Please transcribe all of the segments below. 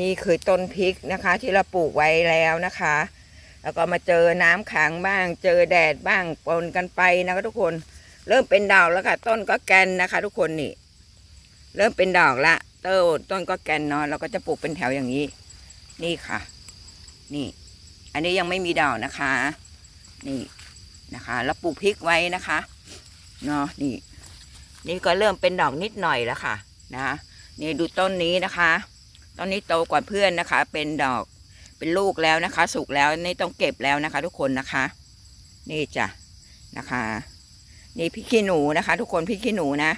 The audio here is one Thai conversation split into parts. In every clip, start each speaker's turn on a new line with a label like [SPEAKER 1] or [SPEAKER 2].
[SPEAKER 1] นี่คือต้นพริกนะคะ ที่เราปลูกไว้แล้วนะคะ แล้วก็มาเจอน้ำขังบ้าง เจอแดดบ้างปนกันไปนะคะทุกคน เริ่มเป็นดอกแล้วค่ะ ต้นก็แกนนะคะ ทุกคนนี่ เริ่มเป็นดอกละต้นต้นก็แกนเนาะเราก็จะปลูกเป็นแถวอย่างนี้ นี่ค่ะ นี่ อันนี้ยังไม่มีดอกนะคะ นี่นะคะแล้วปลูกพริกไว้นะคะเนาะนี่ นี่ก็เริ่มเป็นดอกนิดหน่อยแล้วค่ะ นะนี่ดูต้นนี้นะคะ ต้นนี้โตกว่าเพื่อนนะคะ เป็นดอกเป็นลูกแล้วนะคะ สุกแล้วนี่ต้องเก็บแล้วนะคะ ทุกคนนะคะ นี่จ้ะนะคะ นี่พริกขี้หนูนะคะ ทุกคนพริกขี้หนูนะ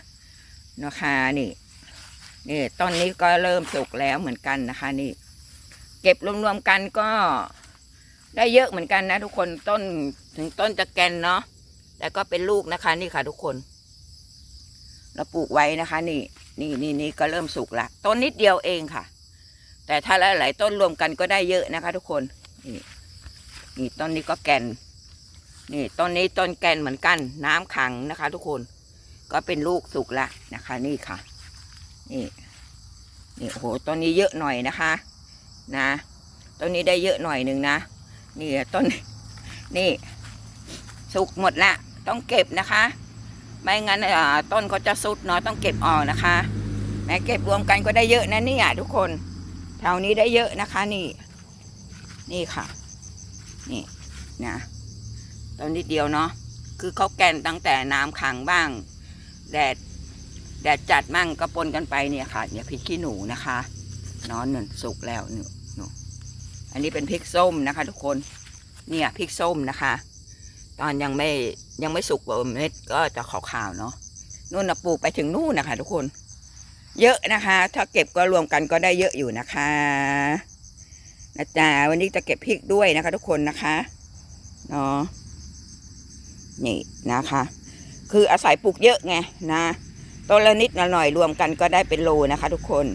[SPEAKER 1] นะคะนี่นี่ต้นนี้ก็เริ่มสุกแล้วเหมือนกันนะคะนี่ เก็บรวมๆกันก็ได้เยอะเหมือนกันนะทุกคนต้นถึงต้นจะแกนเนาะแต่ก็เป็นลูกนะคะ นี่ค่ะ ทุกคน เราปลูกไว้นะคะ นี่ นี่นี่นี่ก็เริ่มสุกละต้นนิดเดียวเองค่ะ แต่ถ้าหลายๆต้นรวมกันก็ได้เยอะนะคะ ทุกคน นี่นี่ต้นนี้ก็แกนนี่ต้นนี้ต้นแกนเหมือนกัน น้ำขังนะคะ ทุกคน ก็เป็นลูกสุกละนะคะ นี่ค่ะ นี่นี่โอ้โหต้นนี้เยอะหน่อยนะคะ นะต้นนี้ได้เยอะหน่อยหนึ่งนะนี่ต้นนี่ สุกหมดละต้องเก็บนะคะ ไม่งั้นอ่าต้นเขาจะสุดเนาะต้องเก็บออกนะคะแม้เก็บรวมกันก็ได้เยอะนะเนี่ยทุกคน ถวนี้ได้เยอะนะคะ นี่ นี่ค่ะ นี่นะต้นนิดเดียวเนาะคือเขาแกนตั้งแต่น้ำขังบ้าง แดดแดดจัดมั่งก็ปนกันไปเนี่ยค่ะ เนี่ยพริกขี้หนูนะคะเนอนหนึ่งสุกแล้วหนูหนูอันนี้เป็นพริกส้มนะคะ ทุกคนเนี่ยพริกส้มนะคะ ตอนยังไม่ยังไม่สุกเม็ดก็จะขาวๆเนาะนู่นนะปลูกไปถึงนู่นนะคะ ทุกคน เยอะนะคะ ถ้าเก็บก็รวมกันก็ได้เยอะอยู่นะคะนะจ๊ะวันนี้จะเก็บพริกด้วยนะคะ ทุกคนนะคะเนาะนี่นะคะ คืออาศัยปลูกเยอะไงนะต้นละนิดละหน่อยรวมกันก็ได้เป็นโลนะคะ ทุกคน